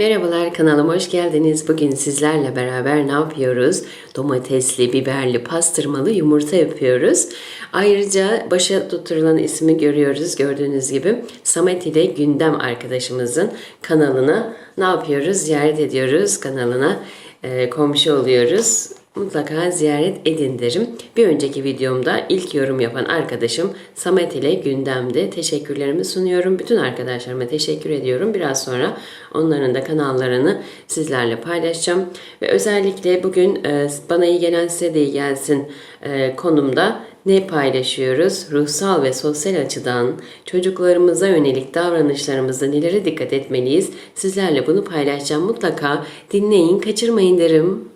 Merhabalar kanalıma hoş geldiniz. Bugün sizlerle beraber ne yapıyoruz? Domatesli, biberli, pastırmalı yumurta yapıyoruz. Ayrıca başa tutturulan ismi görüyoruz gördüğünüz gibi. Samet ile Gündem arkadaşımızın kanalına ne yapıyoruz? Ziyaret ediyoruz kanalına. e, komşu oluyoruz mutlaka ziyaret edin derim. Bir önceki videomda ilk yorum yapan arkadaşım Samet ile gündemde teşekkürlerimi sunuyorum. Bütün arkadaşlarıma teşekkür ediyorum. Biraz sonra onların da kanallarını sizlerle paylaşacağım. Ve özellikle bugün e, bana iyi gelen size de iyi gelsin e, konumda ne paylaşıyoruz? Ruhsal ve sosyal açıdan çocuklarımıza yönelik davranışlarımızda nelere dikkat etmeliyiz? Sizlerle bunu paylaşacağım. Mutlaka dinleyin, kaçırmayın derim.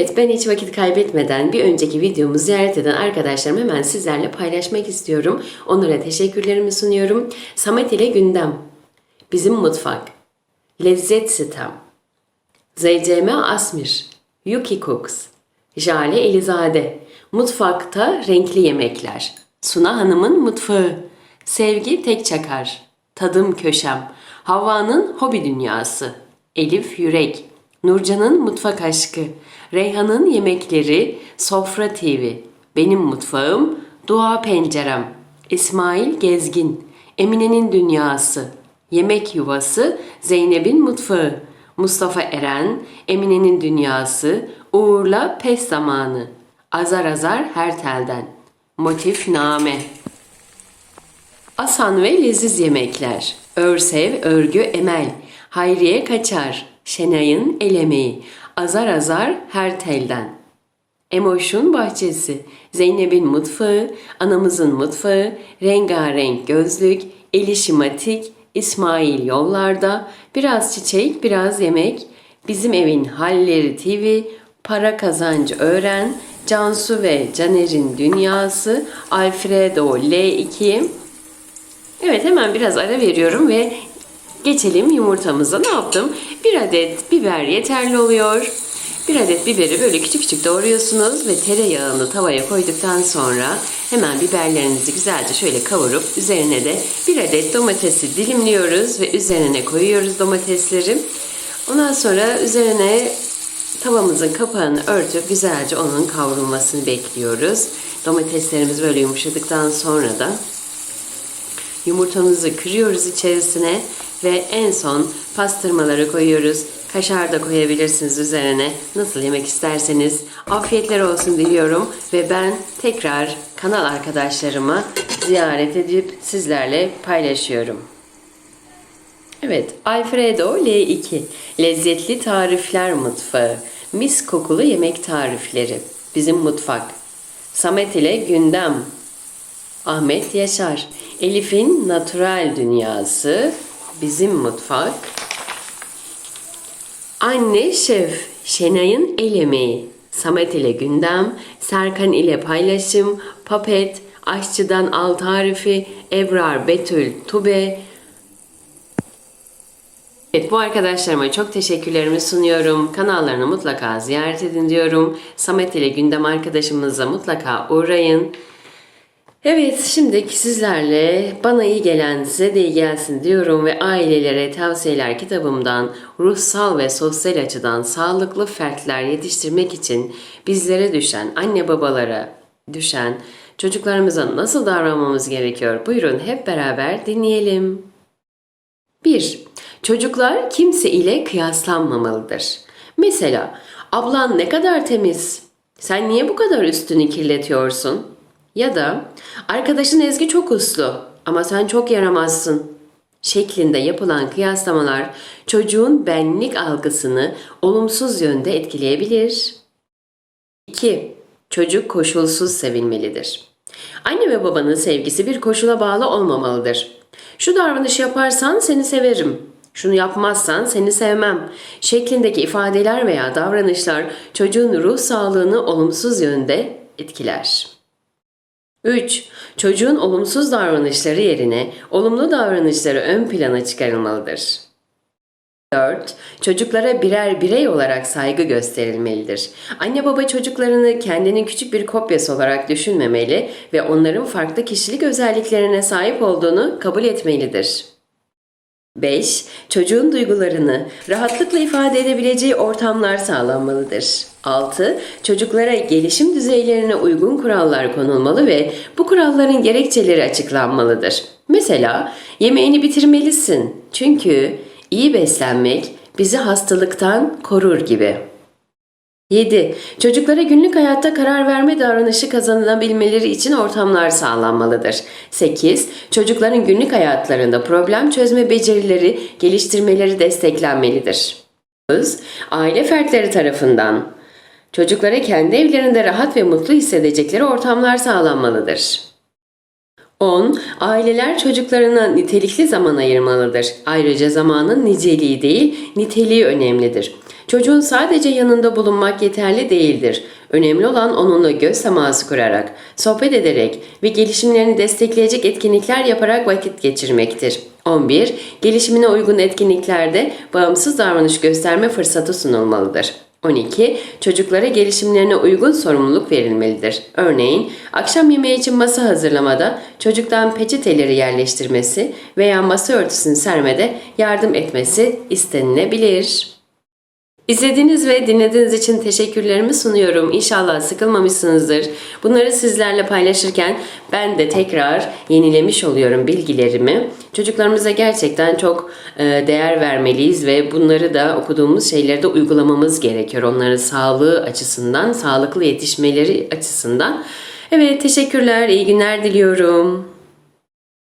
Evet ben hiç vakit kaybetmeden bir önceki videomu ziyaret eden arkadaşlarım hemen sizlerle paylaşmak istiyorum. Onlara teşekkürlerimi sunuyorum. Samet ile Gündem, Bizim Mutfak, Lezzet Sitem, ZCM Asmir, Yuki Cooks, Jale Elizade, Mutfakta Renkli Yemekler, Suna Hanım'ın Mutfağı, Sevgi Tek Çakar, Tadım Köşem, Havva'nın Hobi Dünyası, Elif Yürek, Nurcan'ın Mutfak Aşkı, Reyhan'ın Yemekleri, Sofra TV, Benim Mutfağım, Dua Pencerem, İsmail Gezgin, Emine'nin Dünyası, Yemek Yuvası, Zeynep'in Mutfağı, Mustafa Eren, Emine'nin Dünyası, Uğur'la Pes Zamanı, Azar Azar Her Telden, Motif Name. Asan ve leziz yemekler. Örsev, örgü, emel. Hayriye kaçar. Şenay'ın el emeği. Azar azar her telden. Emoş'un bahçesi. Zeynep'in mutfağı. Anamızın mutfağı. Rengarenk gözlük. Elişimatik. İsmail yollarda. Biraz çiçek, biraz yemek. Bizim evin halleri TV. Para kazancı öğren. Cansu ve Caner'in dünyası. Alfredo L2. Evet hemen biraz ara veriyorum ve geçelim yumurtamıza. Ne yaptım? Bir adet biber yeterli oluyor. Bir adet biberi böyle küçük küçük doğruyorsunuz ve tereyağını tavaya koyduktan sonra hemen biberlerinizi güzelce şöyle kavurup üzerine de bir adet domatesi dilimliyoruz ve üzerine koyuyoruz domatesleri. Ondan sonra üzerine tavamızın kapağını örtüp güzelce onun kavrulmasını bekliyoruz. Domateslerimiz böyle yumuşadıktan sonra da Yumurtamızı kırıyoruz içerisine ve en son pastırmaları koyuyoruz. Kaşar da koyabilirsiniz üzerine. Nasıl yemek isterseniz. Afiyetler olsun diliyorum ve ben tekrar kanal arkadaşlarıma ziyaret edip sizlerle paylaşıyorum. Evet, Alfredo L2. Lezzetli tarifler mutfağı. Mis kokulu yemek tarifleri. Bizim mutfak. Samet ile gündem. Ahmet Yaşar. Elif'in Natural Dünyası. Bizim Mutfak. Anne Şef. Şenay'ın El Emeği. Samet ile Gündem. Serkan ile Paylaşım. Papet. Aşçıdan Al Tarifi. Ebrar Betül Tube. Evet bu arkadaşlarıma çok teşekkürlerimi sunuyorum. Kanallarını mutlaka ziyaret edin diyorum. Samet ile Gündem arkadaşımıza mutlaka uğrayın. Evet, şimdi sizlerle bana iyi gelen size de iyi gelsin diyorum ve ailelere tavsiyeler kitabımdan ruhsal ve sosyal açıdan sağlıklı fertler yetiştirmek için bizlere düşen, anne babalara düşen çocuklarımıza nasıl davranmamız gerekiyor? Buyurun hep beraber dinleyelim. 1. Çocuklar kimse ile kıyaslanmamalıdır. Mesela, ablan ne kadar temiz, sen niye bu kadar üstünü kirletiyorsun? Ya da arkadaşın Ezgi çok uslu ama sen çok yaramazsın şeklinde yapılan kıyaslamalar çocuğun benlik algısını olumsuz yönde etkileyebilir. 2. Çocuk koşulsuz sevilmelidir. Anne ve babanın sevgisi bir koşula bağlı olmamalıdır. Şu davranış yaparsan seni severim, şunu yapmazsan seni sevmem şeklindeki ifadeler veya davranışlar çocuğun ruh sağlığını olumsuz yönde etkiler. 3. Çocuğun olumsuz davranışları yerine olumlu davranışları ön plana çıkarılmalıdır. 4. Çocuklara birer birey olarak saygı gösterilmelidir. Anne baba çocuklarını kendinin küçük bir kopyası olarak düşünmemeli ve onların farklı kişilik özelliklerine sahip olduğunu kabul etmelidir. 5. Çocuğun duygularını rahatlıkla ifade edebileceği ortamlar sağlanmalıdır. 6. Çocuklara gelişim düzeylerine uygun kurallar konulmalı ve bu kuralların gerekçeleri açıklanmalıdır. Mesela yemeğini bitirmelisin çünkü iyi beslenmek bizi hastalıktan korur gibi. 7. Çocuklara günlük hayatta karar verme davranışı kazanabilmeleri için ortamlar sağlanmalıdır. 8. Çocukların günlük hayatlarında problem çözme becerileri geliştirmeleri desteklenmelidir. 9. Aile fertleri tarafından çocuklara kendi evlerinde rahat ve mutlu hissedecekleri ortamlar sağlanmalıdır. 10. Aileler çocuklarına nitelikli zaman ayırmalıdır. Ayrıca zamanın niceliği değil, niteliği önemlidir. Çocuğun sadece yanında bulunmak yeterli değildir. Önemli olan onunla göz teması kurarak, sohbet ederek ve gelişimlerini destekleyecek etkinlikler yaparak vakit geçirmektir. 11. Gelişimine uygun etkinliklerde bağımsız davranış gösterme fırsatı sunulmalıdır. 12. Çocuklara gelişimlerine uygun sorumluluk verilmelidir. Örneğin, akşam yemeği için masa hazırlamada çocuktan peçeteleri yerleştirmesi veya masa örtüsünü sermede yardım etmesi istenilebilir. İzlediğiniz ve dinlediğiniz için teşekkürlerimi sunuyorum. İnşallah sıkılmamışsınızdır. Bunları sizlerle paylaşırken ben de tekrar yenilemiş oluyorum bilgilerimi. Çocuklarımıza gerçekten çok e, değer vermeliyiz ve bunları da okuduğumuz şeyleri de uygulamamız gerekiyor. Onların sağlığı açısından, sağlıklı yetişmeleri açısından. Evet, teşekkürler, iyi günler diliyorum.